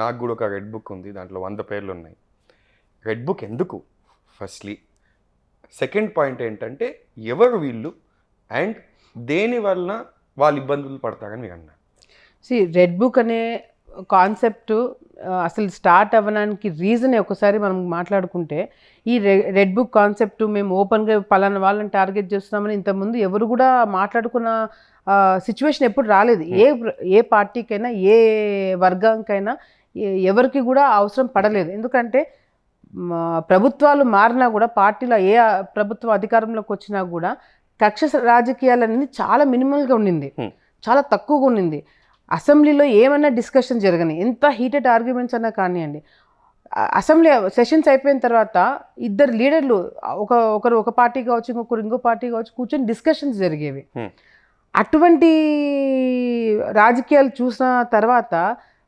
నాకు కూడా ఒక రెడ్ బుక్ ఉంది దాంట్లో వంద పేర్లు ఉన్నాయి. రెడ్ బుక్ ఎందుకు? ఫస్ట్లీ సెకండ్ పాయింట్ ఏంటంటే ఎవరు వీళ్ళు? అండ్ దేని వలన వాళ్ళు ఇబ్బందులు పడతారని మీరు అన్నారు. సి రెడ్ బుక్ అనే కాన్సెప్ట్ అసలు స్టార్ట్ అవ్వడానికి రీజన్ ఒకసారి మనం మాట్లాడుకుంటే ఈ రెడ్ బుక్ కాన్సెప్ట్ మేము ఓపెన్గా పలానా వాళ్ళని టార్గెట్ చేస్తున్నామని ఇంతకుముందు ఎవరు కూడా మాట్లాడుకున్న సిచ్యువేషన్ ఎప్పుడు రాలేదు. ఏ ఏ పార్టీకైనా ఏ వర్గానికైనా ఎవరికి కూడా అవసరం పడలేదు ఎందుకంటే ప్రభుత్వాలు మారినా కూడా పార్టీలో ఏ ప్రభుత్వం అధికారంలోకి వచ్చినా కూడా కక్ష రాజకీయాలు అనేది చాలా మినిమల్గా ఉండింది. చాలా తక్కువగా ఉండింది అసెంబ్లీలో ఏమైనా డిస్కషన్ జరగని ఎంత హీటెడ్ ఆర్గ్యుమెంట్స్ అన్నా కానివ్వండి అసెంబ్లీ సెషన్స్ అయిపోయిన తర్వాత ఇద్దరు లీడర్లు ఒక ఒకరు ఒక పార్టీ కావచ్చు ఇంకొకరు ఇంకో పార్టీ కావచ్చు కూర్చొని డిస్కషన్స్ జరిగేవి. అటువంటి రాజకీయాలు చూసిన తర్వాత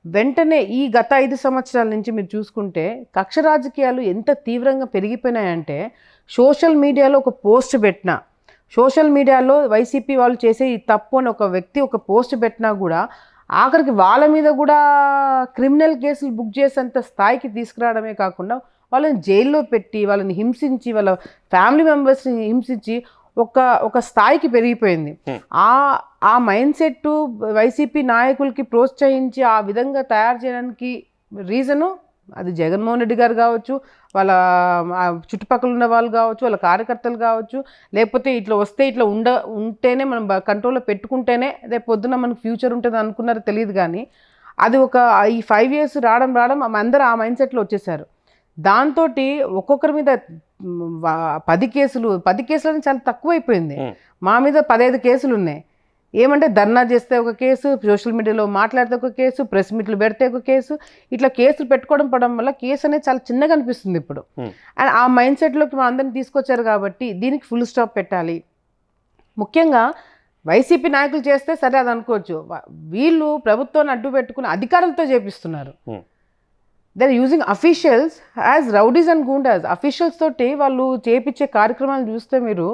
వెంటనే ఈ గత ఐదు సంవత్సరాల నుంచి మీరు చూసుకుంటే కక్ష రాజకీయాలు ఎంత తీవ్రంగా పెరిగిపోయినాయంటే సోషల్ మీడియాలో ఒక పోస్ట్ పెట్టినా సోషల్ మీడియాలో వైసీపీ వాళ్ళు చేసే ఈ తప్పు అని ఒక వ్యక్తి ఒక పోస్ట్ పెట్టినా కూడా ఆఖరికి వాళ్ళ మీద కూడా క్రిమినల్ కేసులు బుక్ చేసేంత స్థాయికి తీసుకురావడమే కాకుండా వాళ్ళని జైల్లో పెట్టి వాళ్ళని హింసించి వాళ్ళ ఫ్యామిలీ మెంబర్స్ని హింసించి ఒక ఒక స్థాయికి పెరిగిపోయింది. ఆ ఆ మైండ్ సెట్ వైసీపీ నాయకులకి ప్రోత్సహించి ఆ విధంగా తయారు చేయడానికి రీజను అది జగన్మోహన్ రెడ్డి గారు కావచ్చు వాళ్ళ చుట్టుపక్కల ఉన్న వాళ్ళు కావచ్చు వాళ్ళ కార్యకర్తలు కావచ్చు లేకపోతే ఇట్లా వస్తే ఇట్లా ఉండ ఉంటేనే మనం కంట్రోల్లో పెట్టుకుంటేనే రేపు పొద్దున మనకు ఫ్యూచర్ ఉంటుంది అనుకున్నారో తెలియదు కానీ అది ఒక ఈ ఫైవ్ ఇయర్స్ రావడం రావడం అందరూ ఆ మైండ్ సెట్లో వచ్చేసారు దాంతో ఒక్కొక్కరి మీద పది కేసులు పది కేసులు అనేది చాలా తక్కువైపోయింది. మా మీద పదహైదు కేసులు ఉన్నాయి ఏమంటే ధర్నా చేస్తే ఒక కేసు సోషల్ మీడియాలో మాట్లాడితే ఒక కేసు ప్రెస్ మీట్లు పెడితే ఒక కేసు ఇట్లా కేసులు పెట్టుకోవడం పడడం వల్ల కేసు అనేది చాలా చిన్నగా అనిపిస్తుంది ఇప్పుడు. అండ్ ఆ మైండ్ సెట్లోకి మా అందరిని తీసుకొచ్చారు కాబట్టి దీనికి ఫుల్ స్టాప్ పెట్టాలి ముఖ్యంగా వైసీపీ నాయకులు చేస్తే సరే అది అనుకోవచ్చు వీళ్ళు ప్రభుత్వాన్ని అడ్డు పెట్టుకుని అధికారులతో చేపిస్తున్నారు. They're using officials as rowdies and goondas officials తోటి వాళ్ళు చేపించే కార్యక్రమాలు చూస్తే మీరు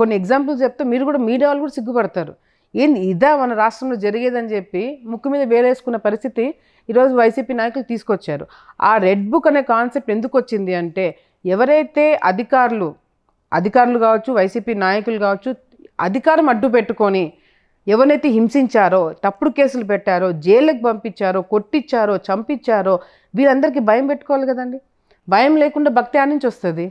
కొన్ని ఎగ్జాంపుల్స్ చెప్తే మీరు కూడా మీడియా వాళ్ళు కూడా సిగ్గుపడతారు. ఏంది ఇదా మన రాష్ట్రంలో జరిగేదని చెప్పి ముక్కు మీద వేలేసుకున్న పరిస్థితి ఈరోజు వైసీపీ నాయకులు తీసుకొచ్చారు. ఆ రెడ్ బుక్ అనే కాన్సెప్ట్ ఎందుకు వచ్చింది అంటే ఎవరైతే అధికారులు అధికారులు కావచ్చు వైసీపీ నాయకులు కావచ్చు అధికారం అడ్డు పెట్టుకొని ఎవరైతే హింసించారో తప్పుడు కేసులు పెట్టారో జైళ్ళకి పంపించారో కొట్టించారో చంపించారో వీరందరికీ భయం పెట్టుకోవాలి కదండి. భయం లేకుండా భక్తి ఆడ నుంచి వస్తుంది